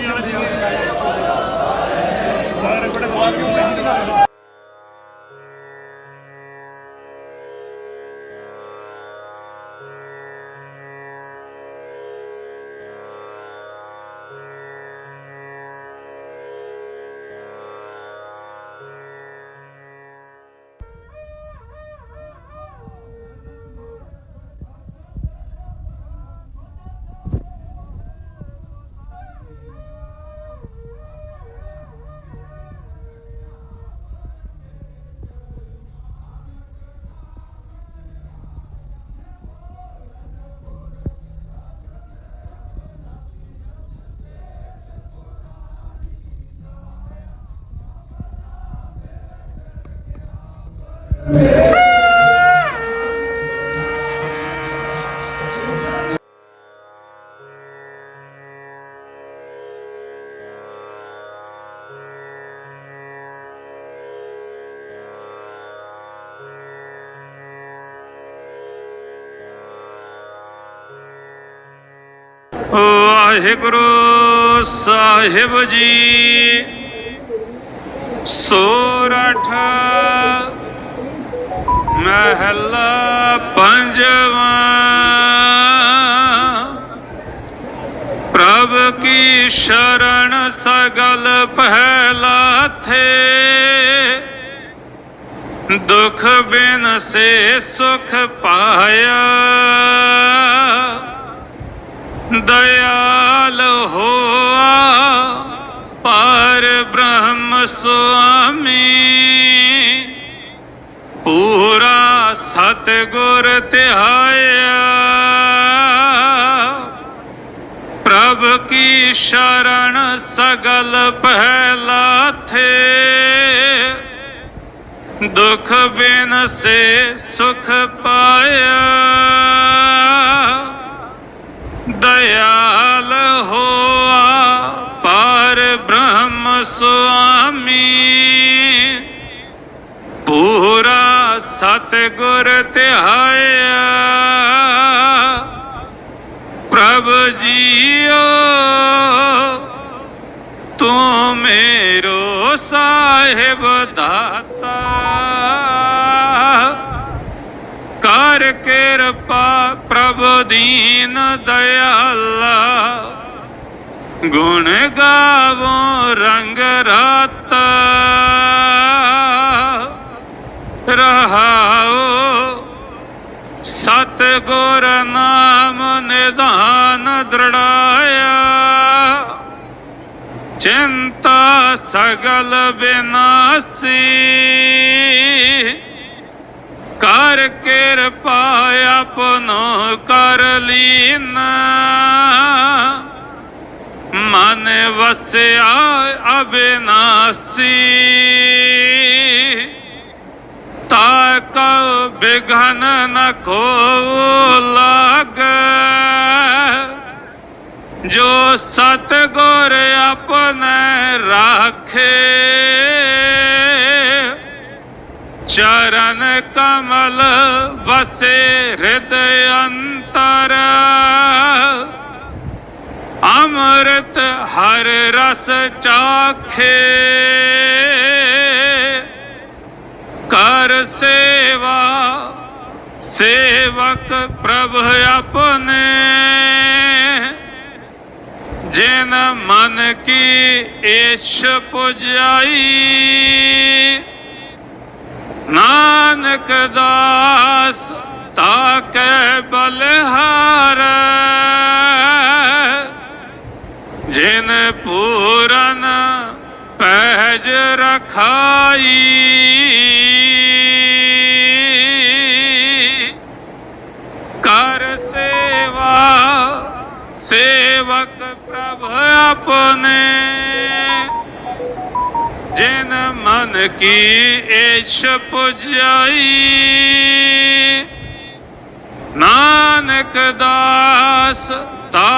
ഇവിടെ ਵਾਹਿਗੁਰੂ ਸਾਹਿਬ ਜੀ। ਸੋਰਠ ਮਹਿਲਾ ਪੰਜਵਾਂ। ਪ੍ਰਭ ਕੀ ਸ਼ਰਨ ਸਗਲ ਪਹਿਲਾ ਥੇ ਦੁਖ ਬਿਨ ਸੇ ਸੁਖ ਪਾਇਆ। ਦਇਆਲ ਹੋਆ, ਪਰ ਬ੍ਰਹਮ ਸੁਆਮੀ। ਪੂਰਾ ਸਤਿਗੁਰ ਧਿਆਇਆ। ਪ੍ਰਭ ਕੀ ਸ਼ਰਨ ਸਗਲ ਪਹਿਲਾ ਥੇ ਦੁਖ ਬਿਨ ਸੇ ਸੁਖ ਪਾਇਆ। ਬ੍ਰਹਮ ਸੁਆਮੀ। ਪੂਰਾ ਸਤਿਗੁਰ ਧਿਆਇਆ। ਪ੍ਰਭ ਜੀਓ, ਤੂੰ ਮੇਰੋ ਸਾਹਿਬ ਦਾਤਾ। ਕਰ ਕਿਰਪਾ ਪ੍ਰਭ ਦੀਨ ਦਇਆਲਾ। ਗੁਣ ਗਾਵੋ ਰੰਗ ਰਾਤਾ। ਰਹਾਓ ਸਤ ਗੁਰ ਨਾਮ ਨਿਧਾਨ ਦ੍ਰਿੜਾਇਆ। ਚਿੰਤਾ ਸਗਲ ਬਿਨਾਸੀ। ਕਰ ਕਿਰਪਾ ਆਪਨੋ ਕਰ ਲੀਨਾ। ਮਨ ਵਸਿਆ ਅਬਿਨਾਸੀ। ਤਾ ਕਉ ਬਿਘਨ ਨ ਕੋ ਲਾਗ ਜੋ ਸਤ ਗੁਰ ਆਪਣੇ ਰਾਖੇ। ਚਰਨ ਕਮਲ ਵਸੇ ਹਿਰਦੈ ਅੰਤਰ ਅੰਮ੍ਰਿਤ ਹਰ ਰਸ ਚਾਖੇ। ਕਰ ਸੇਵਾ, ਸੇਵਕ ਪ੍ਰਭ ਆਪਣੇ। ਜਿਨ ਮਨ ਕੀ ਈਸ਼ ਪੁਜਾਈ, ਨਾਨਕ ਦਾ ਰਖਾਈ। ਕਰ ਸੇਵਾ ਸੇਵਕ ਪ੍ਰਭ ਆਪਣੇ। ਜਿਨ ਮਨ ਕੀ ਏਸ਼ ਪੁਜਾਈ। ਨਾਨਕ ਦਾਸ ਤਾ